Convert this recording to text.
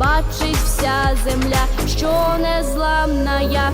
бачить вся земля, що незламна я.